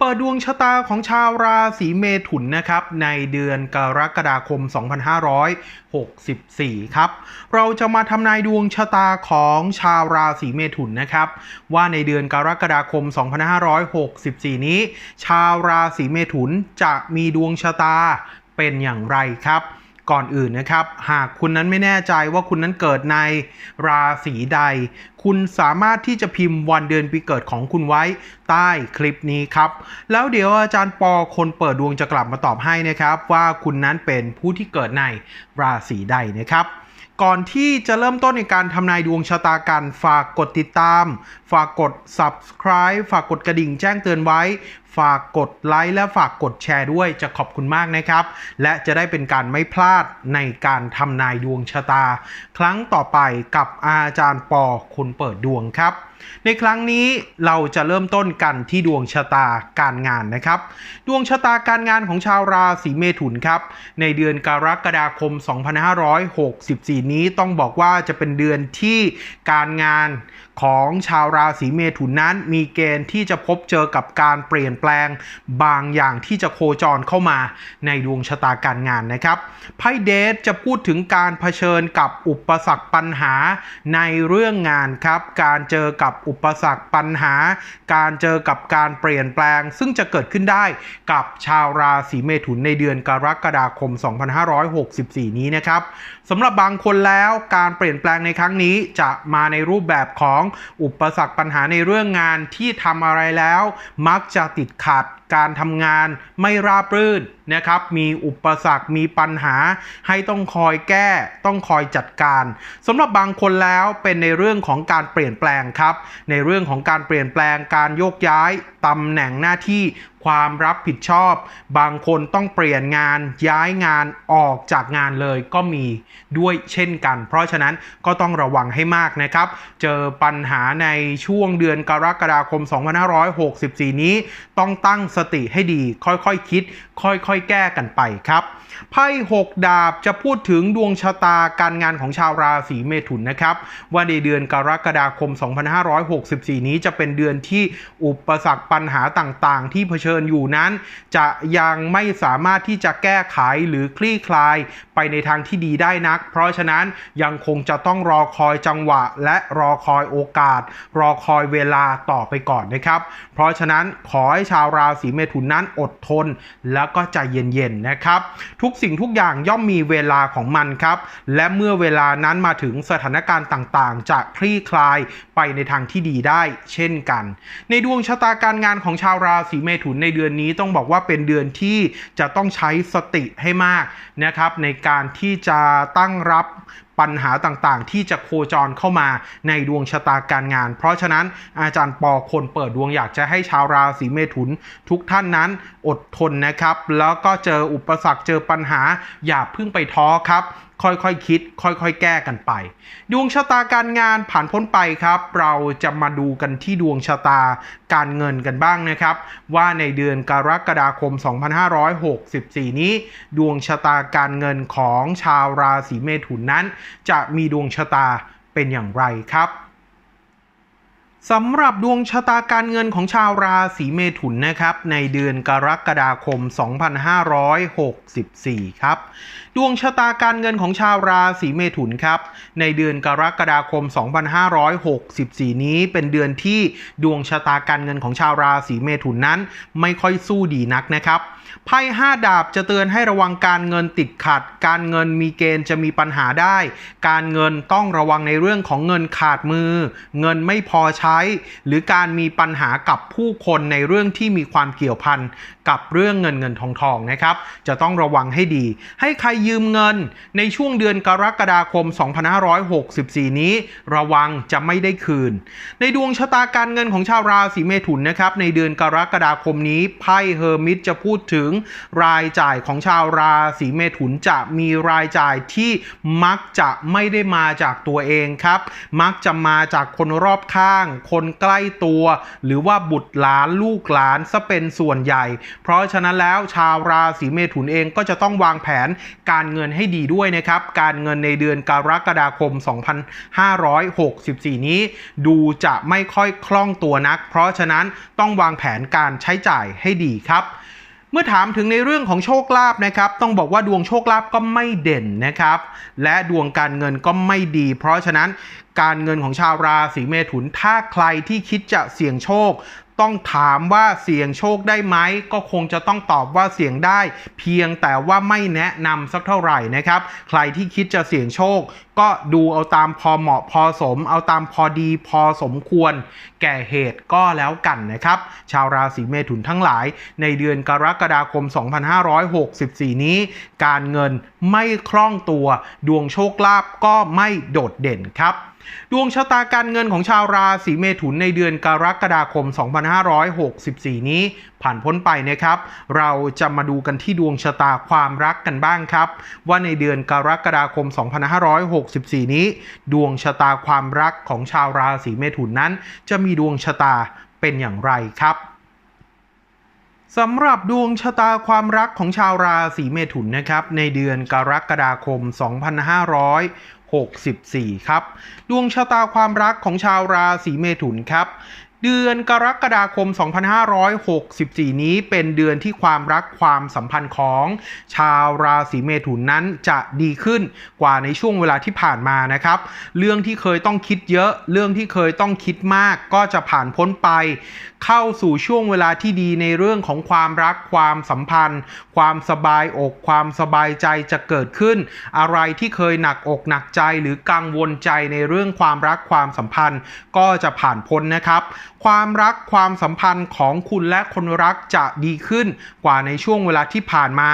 เปิดดวงชะตาของชาวราศีเมถุนนะครับในเดือนกรกฎาคม 2564 ครับ เราจะมาทำนายดวงชะตาของชาวราศีเมถุนนะครับ ว่าในเดือนกรกฎาคม 2564 นี้ ชาวราศีเมถุนจะมีดวงชะตาเป็นอย่างไรครับ ก่อนอื่นนะครับ หากคุณนั้นไม่แน่ใจว่าคุณนั้นเกิดในราศีใด คุณสามารถที่จะพิมพ์วันเดือนปีเกิดของคุณไว้ใต้คลิปนี้ครับ แล้วเดี๋ยวอาจารย์ปอคนเปิดดวงจะกลับมาตอบให้นะครับ ว่าคุณนั้นเป็นผู้ที่เกิดในราศีใดนะครับ ก่อนที่จะเริ่มต้นในการทำนายดวงชะตากัน ฝากกดติดตาม ฝากกด subscribe ฝากกดกระดิ่งแจ้งเตือนไว้ ฝากกดไลค์และฝากกดแชร์ด้วยจะขอบคุณมากนะครับ และจะได้เป็นการไม่พลาดในการทำนายดวงชะตา ครั้งต่อไปกับอาจารย์ปอคุณเปิดดวงครับในครั้งนี้เราจะเริ่มต้นกันที่ดวงชะตาการงานนะครับ ดวงชะตาการงานของชาวราศีเมถุนครับ ในเดือนกรกฎาคม 2564 นี้ต้องบอกว่าจะเป็นเดือนที่การงานของชาวราศีเมถุนนั้นมีเกณฑ์ที่จะพบเจอกับการเปลี่ยนแปลงบางอย่างที่จะโคจรเข้ามาในดวงชะตาการงานนะครับไพ่เดทจะพูดถึงการเผชิญกับอุปสรรคปัญหาในเรื่องงานครับ การเจอกับอุปสรรคปัญหา การเจอกับการเปลี่ยนแปลง ซึ่งจะเกิดขึ้นได้กับชาวราศีเมถุนในเดือนกรกฎาคม 2564 นี้นะครับสำหรับบางคนแล้วการเปลี่ยนแปลงในครั้งนี้จะมาในรูปแบบของอุปสรรคปัญหาในเรื่องงานที่ทำอะไรแล้ว มักจะติดขัดการทำงานไม่ราบรื่นนะครับ มีอุปสรรค มีปัญหา ให้ต้องคอยแก้ ต้องคอยจัดการสำหรับบางคนแล้วเป็นในเรื่องของการเปลี่ยนแปลงครับ ในเรื่องของการเปลี่ยนแปลงการโยกย้ายตำแหน่งหน้าที่ความรับผิดชอบ บางคนต้องเปลี่ยนงานย้ายงานออกจากงานเลยก็มีด้วยเช่นกัน เพราะฉะนั้นก็ต้องระวังให้มากนะครับ เจอปัญหาในช่วงเดือนกรกฎาคม 2564 นี้ ต้องตั้งสติให้ดี ค่อยๆคคิด ค่อยๆ แก้กันไปครับไพ่6ดาบจะพูดถึงดวงชะตาการงานของชาวราศีเมถุนนะครับ ว่าในเดือนกรกฎาคม 2564 นี้จะเป็นเดือนที่อุปสรรคปัญหาต่างๆ ที่เผชิญอยู่นั้น จะยังไม่สามารถที่จะแก้ไขหรือคลี่คลาย ไปในทางที่ดีได้นัก เพราะฉะนั้นยังคงจะต้องรอคอยจังหวะ และรอคอยโอกาส รอคอยเวลาต่อไปก่อนนะครับ เพราะฉะนั้นขอให้ชาวราศีเมถุนนั้นอดทน แล้วก็ใจเย็นๆนะครับ ทุกสิ่งทุกอย่างย่อมมีเวลาของมันครับ และเมื่อเวลานั้นมาถึงสถานการณ์ต่างๆ จะคลี่คลายไปในทางที่ดีได้ เช่นกัน ในดวงชะตาการงานของชาวราศีเมถุนในเดือนนี้ต้องบอกว่าเป็นเดือนที่จะต้องใช้สติให้มากนะครับในการที่จะตั้งรับปัญหาต่างๆ ที่จะโคจรเข้ามาในดวงชะตาการงาน เพราะฉะนั้นอาจารย์ปอคนเปิดดวงอยากจะให้ชาวราศีเมถุน ทุกท่านนั้นอดทนนะครับ แล้วก็เจออุปสรรคเจอปัญหาอย่าเพิ่งไปท้อครับ ค่อยๆคคิด ค่อยๆ แก้กันไป ดวงชะตาการงานผ่านพ้นไปครับ เราจะมาดูกันที่ดวงชะตาการเงินกันบ้างนะครับ ว่าในเดือนกรกฎาคม 2564 นี้ ดวงชะตาการเงินของชาวราศีเมถุนนั้น จะมีดวงชะตาเป็นอย่างไรครับ สำหรับดวงชะตาการเงินของชาวราศีเมถุนนะครับ ในเดือนกรกฎาคม 2564 ครับ ดวงชะตาการเงินของชาวราศีเมถุนครับ ในเดือนกรกฎาคม 2564 นี้เป็นเดือนที่ดวงชะตาการเงินของชาวราศีเมถุนนั้น ไม่ค่อยสู้ดีนักนะครับไพ่ห้าดาบจะเตือนให้ระวังการเงินติดขัด การเงินมีเกณฑ์จะมีปัญหาได้ การเงินต้องระวังในเรื่องของเงินขาดมือ เงินไม่พอใช้ช้หรือการมีปัญหากับผู้คนในเรื่องที่มีความเกี่ยวพันกับเรื่องเงินเงินทองทองนะครับ จะต้องระวังให้ดี ให้ใครยืมเงินในช่วงเดือนกรกฎาคม 2564 นี้ ระวังจะไม่ได้คืน ในดวงชะตาการเงินของชาวราศีเมถุนนะครับ ในเดือนกรกฎาคมนี้ไพ่เฮอร์มิตจะพูดถึงรายจ่ายของชาวราศีเมถุนจะมีรายจ่ายที่มักจะไม่ได้มาจากตัวเองครับ มักจะมาจากคนรอบข้างคนใกล้ตัว หรือว่าบุตรหลานลูกหลานซะเป็นส่วนใหญ่ เพราะฉะนั้นแล้วชาวราศีเมถุนเองก็จะต้องวางแผนการเงินให้ดีด้วยนะครับ การเงินในเดือนกรกฎาคม 2564 นี้ ดูจะไม่ค่อยคล่องตัวนัก เพราะฉะนั้นต้องวางแผนการใช้จ่ายให้ดีครับ เมื่อถามถึงในเรื่องของโชคลาภนะครับ ต้องบอกว่าดวงโชคลาภก็ไม่เด่นนะครับ และดวงการเงินก็ไม่ดี เพราะฉะนั้นการเงินของชาวราศีเมถุนถ้าใครที่คิดจะเสี่ยงโชค ต้องถามว่าเสี่ยงโชคได้ไหมก็คงจะต้องตอบว่าเสี่ยงได้ เพียงแต่ว่าไม่แนะนำสักเท่าไหร่นะครับ ใครที่คิดจะเสี่ยงโชค ก็ดูเอาตามพอเหมาะพอสม เอาตามพอดีพอสมควร แก่เหตุก็แล้วกันนะครับ ชาวราศีเมถุนทั้งหลาย ในเดือนกรกฎาคม 2564 นี้ การเงินไม่คล่องตัวดวงโชคลาภก็ไม่โดดเด่นครับ ดวงชะตาการเงินของชาวราศีเมถุนในเดือนกรกฎาคม 2564 นี้ผ่านพ้นไปนะครับ เราจะมาดูกันที่ดวงชะตาความรักกันบ้างครับ ว่าในเดือนกรกฎาคม 2564 นี้ ดวงชะตาความรักของชาวราศีเมถุนนั้น จะมีดวงชะตาเป็นอย่างไรครับ สำหรับดวงชะตาความรักของชาวราศีเมถุนนะครับ ในเดือนกรกฎาคม 2564 ครับ ดวงชะตาความรักของชาวราศีเมถุนครับ เดือนกรกฎาคม 2564 นี้เป็นเดือนที่ความรักความสัมพันธ์ของชาวราศีเมถุนนั้นจะดีขึ้นกว่าในช่วงเวลาที่ผ่านมานะครับ เรื่องที่เคยต้องคิดเยอะ เรื่องที่เคยต้องคิดมาก ก็จะผ่านพ้นไป เข้าสู่ช่วงเวลาที่ดีในเรื่องของความรักความสัมพันธ์ ความสบายอกความสบายใจจะเกิดขึ้น อะไรที่เคยหนักอกหนักใจหรือกังวลใจในเรื่องความรักความสัมพันธ์ ก็จะผ่านพ้นนะครับความรักความสัมพันธ์ของคุณและคนรักจะดีขึ้นกว่าในช่วงเวลาที่ผ่านมา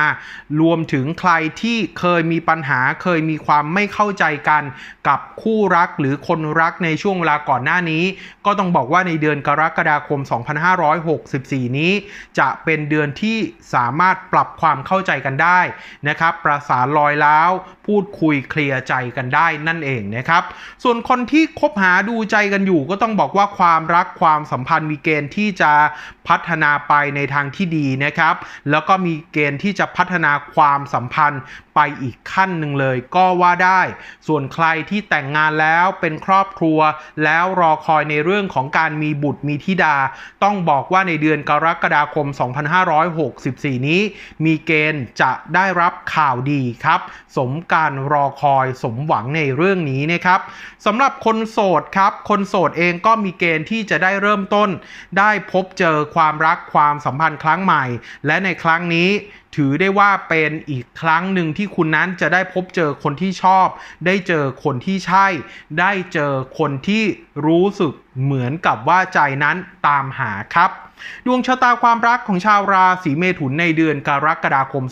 รวมถึงใครที่เคยมีปัญหาเคยมีความไม่เข้าใจกันกับคู่รักหรือคนรักในช่วงเวลาก่อนหน้านี้ ก็ต้องบอกว่าในเดือนกรกฎาคม 2564 นี้ จะเป็นเดือนที่สามารถปรับความเข้าใจกันได้นะครับ ประสานรอยล้าวพูดคุยเคลียร์ใจกันได้นั่นเองนะครับ ส่วนคนที่คบหาดูใจกันอยู่ ก็ต้องบอกว่าความรักความสัมพันธ์มีเกณฑ์ที่จะพัฒนาไปในทางที่ดีนะครับ แล้วก็มีเกณฑ์ที่จะพัฒนาความสัมพันธ์ไปอีกขั้นหนึ่งเลยก็ว่าได้ ส่วนใครที่แต่งงานแล้วเป็นครอบครัว แล้วรอคอยในเรื่องของการมีบุตรมีธิดา ต้องบอกว่าในเดือนกรกฎาคม 2564 นี้ มีเกณฑ์จะได้รับข่าวดีครับ สมการรอคอยสมหวังในเรื่องนี้นะครับสำหรับคนโสดครับ คนโสดเองก็มีเกณฑ์ที่จะได้เริ่มต้น ได้พบเจอความรักความสัมพันธ์ครั้งใหม่ และในครั้งนี้ ถือได้ว่าเป็นอีกครั้งหนึ่งที่คุณนั้นจะได้พบเจอคนที่ชอบ ได้เจอคนที่ใช่ ได้เจอคนที่รู้สึกเหมือนกับว่าใจนั้นตามหาครับ ดวงชะตาความรักของชาวราศีเมถุนในเดือนกรกฎาคม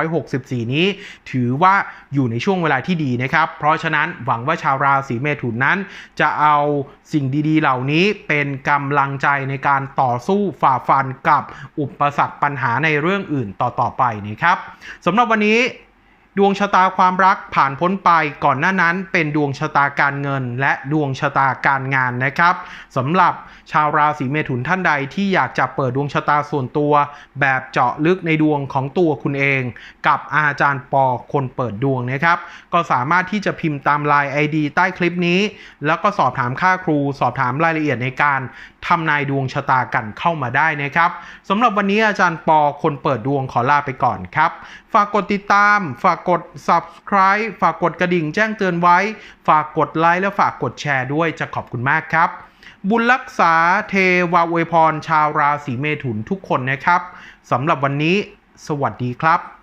2564 นี้ ถือว่าอยู่ในช่วงเวลาที่ดีนะครับ เพราะฉะนั้นหวังว่าชาวราศีเมถุนนั้น จะเอาสิ่งดีๆ เหล่านี้เป็นกำลังใจในการต่อสู้ฝ่าฟันกับอุปสรรคปัญหาในเรื่องอื่นต่อๆไปนะครับสำหรับวันนี้ ดวงชะตาความรักผ่านพ้นไปก่อนหน้านั้นเป็นดวงชะตาการเงิน และดวงชะตาการงานนะครับสำหรับชาวราศีเมถุนท่านใดที่อยากจะเปิดดวงชะตาส่วนตัว แบบเจาะลึกในดวงของตัวคุณเอง กับอาจารย์ปอคนเปิดดวงนะครับ ก็สามารถที่จะพิมพ์ตามไลน์ ID ใต้คลิปนี้ แล้วก็สอบถามค่าครู สอบถามรายละเอียดในการ ทำนายดวงชะตากันเข้ามาได้นะครับสำหรับวันนี้อาจารย์ปอคนเปิดดวงขอลาไปก่อนครับ ฝากกดติดตาม ฝากกด subscribe ฝากกดกระดิ่งแจ้งเตือนไว้ ฝากกดไลค์และฝากกดแชร์ด้วยจะขอบคุณมากครับ บุญรักษาเทวาอวยพร ชาวราศีเมถุนทุกคนนะครับสำหรับวันนี้ สวัสดีครับ